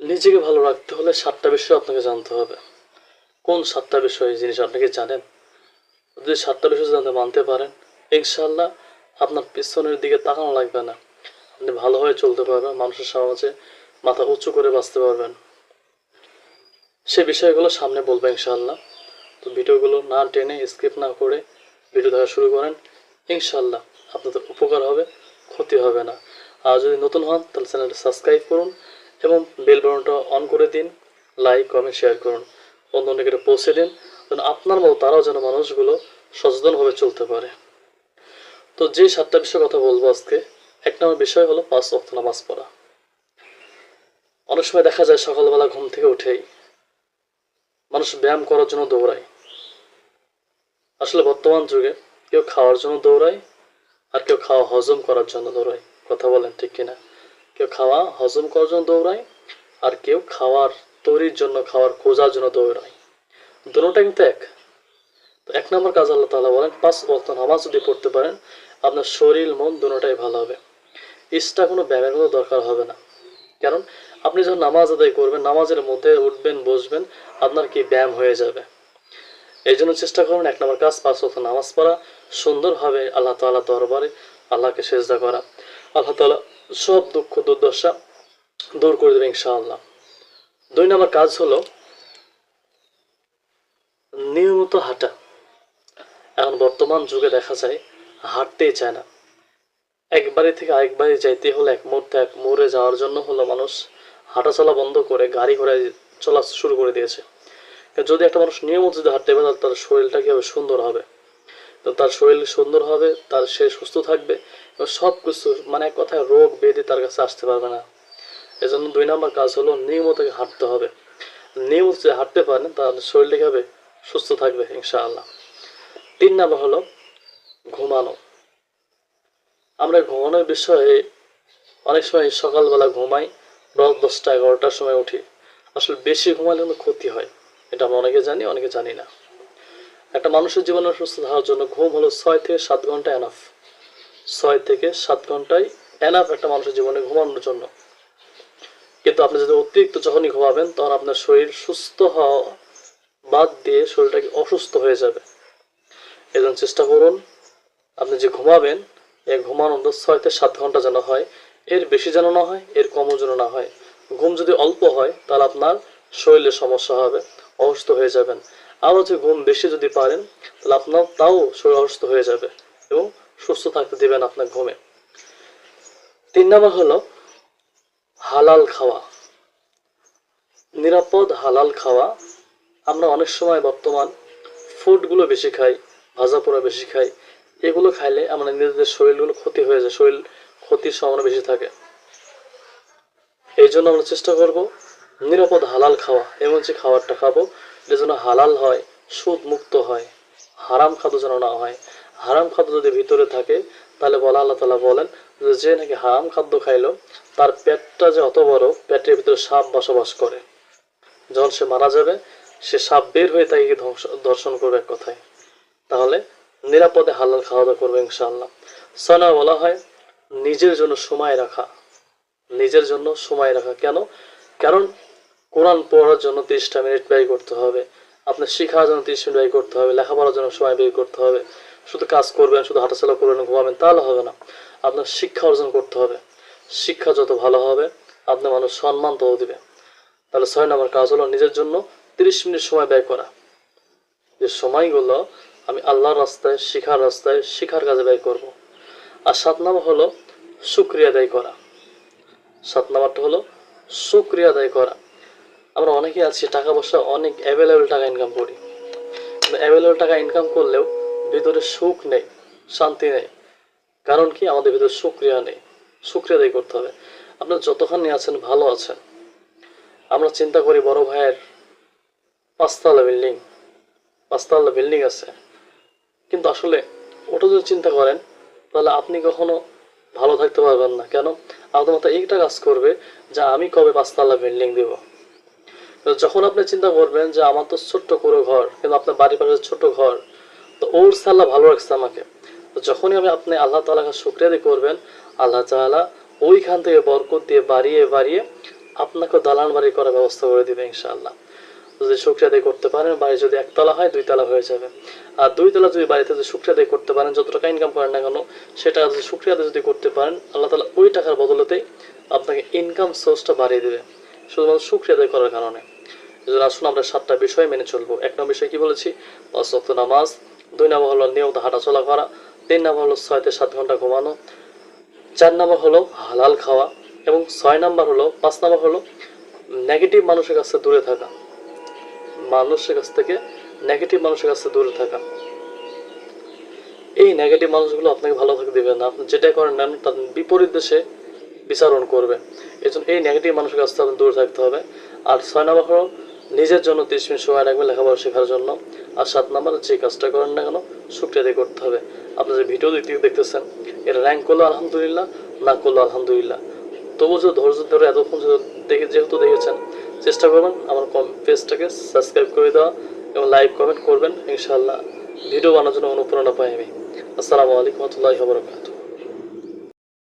নিজেকে ভালো রাখতে হলে সাতটা বিষয় আপনাকে জানতে হবে। কোন সাতটা বিষয় জিনিস আপনাকে জানেন? যদি সাতটা বিষয় জানতে মানতে পারেন ইনশাল্লাহ আপনার পিছনের দিকে তাকানো লাগবে না। আপনি ভালোভাবে চলতে পারবেন, মানুষের সমাজে মাথা উঁচু করে বাঁচতে পারবেন। সে বিষয়গুলো সামনে বলব ইনশাল্লাহ তো ভিডিওগুলো না টেনে স্কিপ না করে ভিডিও দেখা শুরু করেন। ইনশাল্লাহ আপনাদের উপকার হবে, ক্ষতি হবে না। আর যদি নতুন হন, তাহলে চ্যানেলটা সাবস্ক্রাইব করুন। এবং বেল বাটনটা অন করে দিন লাইক কমেন্ট শেয়ার করুন। বন্ধু অনেকের পৌঁছে দিন, যেন আপনার মতো তারাও যেন মানুষগুলো সচেতনভাবে চলতে পারে। তো যে সাতটা বিষয় কথা বলব আজকে, এক নম্বর বিষয় হলো পাঁচ অক্ত নামাজ পড়া। অনেক সময় দেখা যায় সকালবেলা ঘুম থেকে উঠেই মানুষ ব্যায়াম করার জন্য দৌড়ায়। আসলে বর্তমান যুগে কেউ খাওয়ার জন্য দৌড়ায় আর কেউ খাওয়া হজম করার জন্য দৌড়ায়। কথা বলেন ঠিক কিনা? কেউ খাওয়া, হজম করার জন্য দৌড়ায়, আর কেউ খাওয়ার, তৈরির জন্য খাওয়ার, খোঁজার জন্য দৌড়ায়। দুটোটা কিন্তু এক। তো এক নম্বর কাজ আল্লাহ তাআলা বলেন, পাঁচ ওয়াক্ত নামাজ যদি পড়তে পারেন, আপনার শরীর, মন দুটোটাই ভালো হবে। ইস্টা কোনো ব্যায়ামের কোনো দরকার হবে না। কারণ আপনি যখন নামাজ আদায় করবেন, নামাজের মধ্যে উঠবেন, বসবেন, আপনার কি ব্যায়াম হয়ে যাবে। এই জন্য চেষ্টা করুন এক নম্বর কাজ, পাঁচ ওয়াক্ত নামাজ পড়া। সুন্দরভাবে আল্লাহ তাআলা দরবারে আল্লাহকে সেজদা করা। আল্লাহ তাআলা সব দুঃখ দুর্দশা দূর করে দেবে ইনশাআল্লাহ। দুই নম্বর কাজ হলো নিয়মিত হাঁটা। এখন বর্তমান যুগে দেখা যায় হাঁটতেই চায় না। এক বাড়ি থেকে আরেক বাড়ি যাইতে হলে এক মুহূর্তে এক মোড়ে যাওয়ার জন্য হলো মানুষ হাঁটা চলা বন্ধ করে গাড়ি ঘোড়ায় চলা শুরু করে দিয়েছে। যদি একটা মানুষ নিয়মিত যদি হাঁটতে পারে, তাহলে তার শরীরটা কীভাবে সুন্দর হবে? তো তার শরীর সুন্দর হবে, তার সে সুস্থ থাকবে সব কিছু মানে কথায় রোগ ব্যাধি তার কাছে আসতে পারবে না। এজন্য দুই নম্বর কাজ হলো নিয়মিত হাঁটতে হবে। নিয়মিত যদি হাঁটতে পারেন, তাহলে শরীরটা কীভাবে সুস্থ থাকবে, ইনশাআল্লাহ। তিন নম্বর হলো ঘুমানো। আমরা ঘুমানোর বিষয়ে অনেক সময় সকালবেলা ঘুমাই, রাত দশটা, এগারোটার সময় উঠি। আসলে বেশি ঘুমালে কিন্তু ক্ষতি হয়, এটা আমরা অনেকে জানি অনেকে জানি না। একটা মানুষের জীবনে সুস্থ থাকার জন্য ঘুম হলো ছয় থেকে সাত ঘণ্টা এনাফ ছয় থেকে সাত ঘন্টায় এনাফ একটা মানুষের জীবনে ঘুমানোর জন্য। কিন্তু আপনি যদি অতিরিক্ত যখনই ঘুমাবেন, তখন আপনার শরীর সুস্থ হওয়া বাদ দিয়ে শরীরটাকে অসুস্থ হয়ে যাবে। এজন্য চেষ্টা করুন, আপনি যে ঘুমাবেন, এই ঘুমানোর ছয় থেকে সাত ঘণ্টা যেন হয়, এর বেশি যেন না হয়, এর কমও যেন না হয়। ঘুম যদি অল্প হয়, তাহলে আপনার শরীরে সমস্যা হবে, অসুস্থ হয়ে যাবেন। আরও যে ঘুম বেশি যদি পারেন, তাহলে আপনার তাও শরীর অসুস্থ হয়ে যাবে এবং সুস্থ থাকতে দেবেন আপনার ঘুমে। তিন নম্বর হলো হালাল খাওয়া। নিরাপদ হালাল খাওয়া। আমরা অনেক সময় বর্তমান ফুডগুলো বেশি খাই, ভাজা পোড়া বেশি খাই, এগুলো খাইলে আমরা নিজেদের শরীরগুলো ক্ষতি হয়ে যায়, শরীর ক্ষতির সম্ভাবনা বেশি থাকে। এই জন্য আমরা চেষ্টা করব নিরাপদ হালাল খাওয়া, এমন যে খাবারটা খাব এটা যেন হালাল হয় সুদ মুক্ত হয়, হারাম খাদ্য যেন না হয়। হারাম খাদ্য যদি ভিতরে থাকে, তাহলে বলা আল্লাহ তালা বলেন যে নাকি হারাম খাদ্য খাইলো, তার পেটটা যে অত বড়, পেটের ভিতরে সাপ বসবাস করে। যখন সে মারা যাবে, সে সাপ বের হয়ে তাকে ধ্বংস, দর্শন করবে এক কথায়। তাহলে নিরাপদে হালাল খাওয়া দাওয়া করবে ইনশাআল্লাহ। সনা বলা হয়, নিজের জন্য সময় রাখা। নিজের জন্য সময় রাখা। কেন? কারণ কোরআন পড়ার জন্য তিরিশটা মিনিট ব্যয় করতে হবে। আপনার শেখার জন্য তিরিশ মিনিট ব্যয় করতে হবে। লেখাপড়ার জন্য সময় ব্যয় করতে হবে। শুধু কাজ করবেন, শুধু হাঁটাচলা করবেন, ঘুমাবেন, তাহলে হবে না। আপনার শিক্ষা অর্জন করতে হবে। শিক্ষা যত ভালো হবে আপনার মানুষ সম্মান তত দিবে। তাহলে ছয় নম্বর কাজ হলো নিজের জন্য তিরিশ মিনিট সময় ব্যয় করা। যে সময়গুলো আমি আল্লাহর রাস্তায়, শিখার রাস্তায়, শিখার কাজে ব্যয় করব। আর সাত নম্বর হলো সুক্রিয়া আদায় করা। সাত নম্বরটা হলো সুক্রিয়া আদায় করা। আমরা অনেকে আছি, টাকা পয়সা, অনেক অ্যাভেলেবেল টাকা ইনকাম করি। অ্যাভেলেবেল টাকা ইনকাম করলেও ভিতরে সুখ নেই, শান্তি নেই। কারণ কি? আমাদের ভিতরে সুক্রিয়া নেই। সুক্রিয়া আদায় করতে হবে। আপনার যতখানি আছেন, ভালো আছেন। আমরা চিন্তা করি বড় ভাইয়ের পাঁচতলা বিল্ডিং পাঁচতলা বিল্ডিং আছে। কিন্তু আসলে ওটা যদি চিন্তা করেন, তাহলে আপনি কখনো ভালো থাকতে পারবেন না। কেন? আপনার মাথায় এইটা কাজ করবে যে আমি কবে পাঁচতলা বিল্ডিং দিব? যখন আপনি চিন্তা করবেন যে আমার তো ছোট্ট করে ঘর, কিন্তু আপনার বাড়ির পাশে ছোট ঘর তো ওর সাল্লাহ ভালো রাখছে আমাকে। তো যখনই আমি আপনি আল্লাহ তালাকে শুক্রিয়া দিয়ে করবেন, আল্লাহ তাআলা ওইখান থেকে বরকত দিয়ে বাড়িয়ে বাড়িয়ে আপনাকে দালান বাড়ি করার ব্যবস্থা করে দিবে ইনশাআল্লাহ। যদি শুক্রিয়া আদায় করতে পারেন, বাড়ি যদি একতলা হয় দুই তলা হয়ে যাবে। আর দুই তলা যদি বাড়িতে যদি শুক্রিয়া আদায় করতে পারেন যত টাকা ইনকাম করেন না কেন, সেটা যদি শুক্রিয়া আদায় যদি করতে পারেন, আল্লাহ তালা ওই টাকার বদলেতেই আপনাকে ইনকাম সোর্সটা বাড়িয়ে দেবে, শুধুমাত্র শুক্রিয়া আদায় করার কারণে। আসুন, আমরা সাতটা বিষয় মেনে চলবো। এক নম্বর বিষয় কি বলেছি? পাঁচ নামাজ দুই নম্বর হলো নিয়মিত হাঁটাচলা করা, তিন নম্বর হলো ছয় থেকে সাত ঘণ্টা ঘুমানো, চার নম্বর হলো হালাল খাওয়া এবং ছয় নম্বর হলো, পাঁচ নম্বর হলো নেগেটিভ মানুষের কাছ থেকে দূরে থাকা। মানুষের কাছ থেকে নেগেটিভ মানুষের কাছ থেকে দূরে থাকা। এই নেগেটিভ মানুষগুলো আপনাকে ভালো থাকতে দেবে না। আপনি যেটা করেন না তার বিপরীত দেশে বিচারণ করবে এই জন্য এই নেগেটিভ মানুষের কাছ থেকে দূরে থাকতে হবে। আর ছয় নম্বর হলো নিজের জন্য তিরিশ মিনিট সময় রাখবে লেখাপড়া শেখার জন্য। আর সাত নম্বর যে কাজটা করেন না কেন শুক্রিয়া দিয়ে করতে হবে। আপনি যে ভিডিও দেখতে দেখতেছেন এটা র্যাঙ্ক করল আলহামদুলিল্লাহ না করল আলহামদুলিল্লাহ। তবু যে ধৈর্য ধরে এতক্ষণ দেখে যেহেতু দেখেছেন, চেষ্টা করবেন আমার কম পেজটাকে সাবস্ক্রাইব করে দেওয়া এবং লাইক কমেন্ট করবেন। ইনশাআল্লাহ, ভিডিও বানানোর জন্য অনুপ্রেরণা পাই আমি। আসসালামু আলাইকুম রহমতুল্লাহি বরকাত